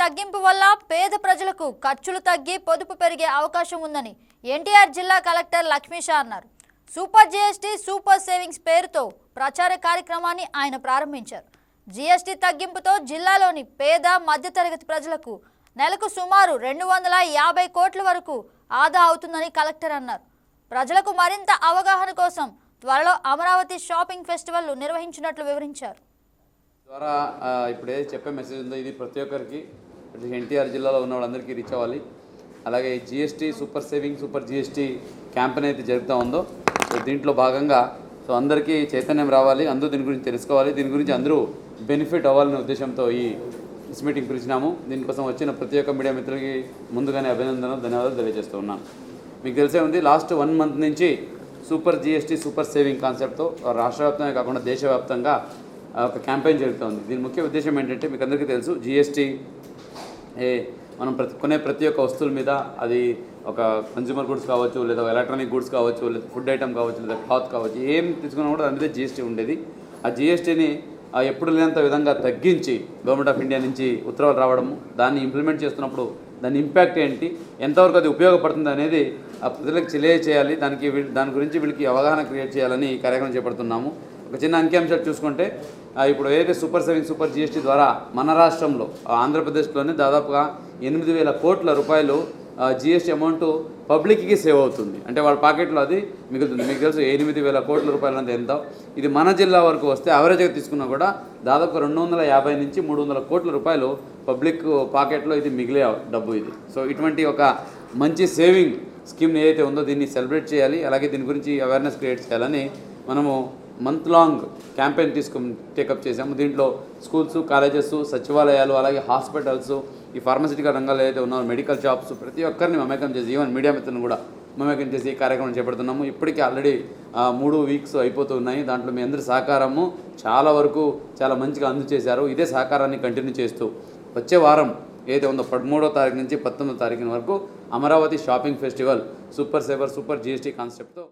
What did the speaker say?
తగ్గింపు వల్ల పేద ప్రజలకు ఖర్చులు తగ్గి పొదుపు పెరిగే అవకాశం ఉందని ఎన్టీఆర్ జిల్లా కలెక్టర్ లక్ష్మీషా అన్నారు. సూపర్ జీఎస్టీ సూపర్ సేవింగ్స్ పేరుతో ప్రచార కార్యక్రమాన్ని ఆయన ప్రారంభించారు. జీఎస్టీ తగ్గింపుతో జిల్లాలోని పేద మధ్యతరగతి ప్రజలకు నెలకు సుమారు రెండు వందల యాభై కోట్ల వరకు ఆదా అవుతుందని కలెక్టర్ అన్నారు. ప్రజలకు మరింత అవగాహన కోసం త్వరలో అమరావతి షాపింగ్ ఫెస్టివల్ నిర్వహించినట్లు వివరించారు. ద్వారా ఇప్పుడు ఏదైతే చెప్పే మెసేజ్ ఉందో ఇది ప్రతి ఒక్కరికి ఎన్టీఆర్ జిల్లాలో ఉన్న వాళ్ళందరికీ రీచ్ అవ్వాలి. అలాగే GST super saving super GST campaign అయితే జరుగుతూ ఉందో సో దీంట్లో భాగంగా సో అందరికీ చైతన్యం రావాలి అందరూ దీని గురించి తెలుసుకోవాలి దీని గురించి అందరూ బెనిఫిట్ అవ్వాలనే ఉద్దేశంతో ఈ ఇస్ మీటింగ్ పిలిచినాము. దీనికోసం వచ్చిన ప్రతి ఒక్క మీడియా మిత్రులకి ముందుగానే అభినందనలు ధన్యవాదాలు తెలియజేస్తూ ఉన్నాను. మీకు తెలిసే ఉంది లాస్ట్ వన్ మంత్ నుంచి సూపర్ జిఎస్టీ సూపర్ సేవింగ్ కాన్సెప్ట్తో రాష్ట్రవ్యాప్తంగా కాకుండా దేశవ్యాప్తంగా ఒక క్యాంపెయిన్ జరుగుతోంది. దీని ముఖ్య ఉద్దేశం ఏంటంటే మీకు అందరికీ తెలుసు జిఎస్టీ ఏ మనం ప్రతి కొనే ప్రతి ఒక్క వస్తువుల మీద అది ఒక కన్జ్యూమర్ గుడ్స్ కావచ్చు లేదా ఎలక్ట్రానిక్ గుడ్స్ కావచ్చు లేదా ఫుడ్ ఐటమ్ కావచ్చు లేదా క్లాత్ కావచ్చు ఏం తీసుకున్నా కూడా దాని మీద జిఎస్టీ ఉండేది. ఆ జిఎస్టీని ఎప్పుడు లేనంత విధంగా తగ్గించి గవర్నమెంట్ ఆఫ్ ఇండియా నుంచి ఉత్తర్వులు రావడము దాన్ని ఇంప్లిమెంట్ చేస్తున్నప్పుడు దాని ఇంపాక్ట్ ఏంటి ఎంతవరకు అది ఉపయోగపడుతుంది అనేది ఆ ప్రజలకు తెలియజేయాలి దానికి వీళ్ళ- దాని గురించి వీళ్ళకి అవగాహన క్రియేట్ చేయాలని ఈ కార్యక్రమం చేపడుతున్నాము. ఒక చిన్న అంకిఅంశాలు చూసుకుంటే ఇప్పుడు ఏదైతే సూపర్ సేవింగ్ సూపర్ జిఎస్టీ ద్వారా మన రాష్ట్రంలో ఆంధ్రప్రదేశ్లోనే దాదాపుగా ఎనిమిది వేల కోట్ల రూపాయలు జిఎస్టీ అమౌంట్ పబ్లిక్కి సేవ్ అవుతుంది. అంటే వాళ్ళ పాకెట్లో అది మిగులుతుంది. మీకు తెలుసు ఎనిమిది వేల కోట్ల రూపాయలు అనేది ఎంత. ఇది మన జిల్లా వరకు వస్తే అవరేజ్గా తీసుకున్నా కూడా దాదాపు రెండు వందల యాభై నుంచి మూడు వందల కోట్ల రూపాయలు పబ్లిక్ పాకెట్లో ఇది మిగిలే డబ్బు ఇది. సో ఇటువంటి ఒక మంచి సేవింగ్ స్కీమ్ ఏదైతే ఉందో దీన్ని సెలబ్రేట్ చేయాలి. అలాగే దీని గురించి అవేర్నెస్ క్రియేట్ చేయాలని మనము మంత్ లాంగ్ క్యాంపెయిన్ తీసుకుని టేకప్ చేసాము దీంట్లో స్కూల్స్ కాలేజెస్ సచివాలయాలు అలాగే హాస్పిటల్స్ ఈ ఫార్మసిటికల్ రంగాలు ఏదైతే ఉన్నారో మెడికల్ షాప్స్ ప్రతి ఒక్కరిని మమేకం చేసి ఈవెన్ మీడియా మిత్రులను కూడా మమేకం చేసి ఈ కార్యక్రమం చేపడుతున్నాము. ఇప్పటికే ఆల్రెడీ మూడు వీక్స్ అయిపోతున్నాయి దాంట్లో మీ అందరి సహకారము చాలా వరకు చాలా మంచిగా అందజేశారు. ఇదే సహకారాన్ని కంటిన్యూ చేస్తూ వచ్చే వారం ఏదైతే ఉందో పదమూడో తారీఖు నుంచి పంతొమ్మిదో తారీఖు వరకు Amaravati shopping festival super saver super GST కాన్సెప్ట్తో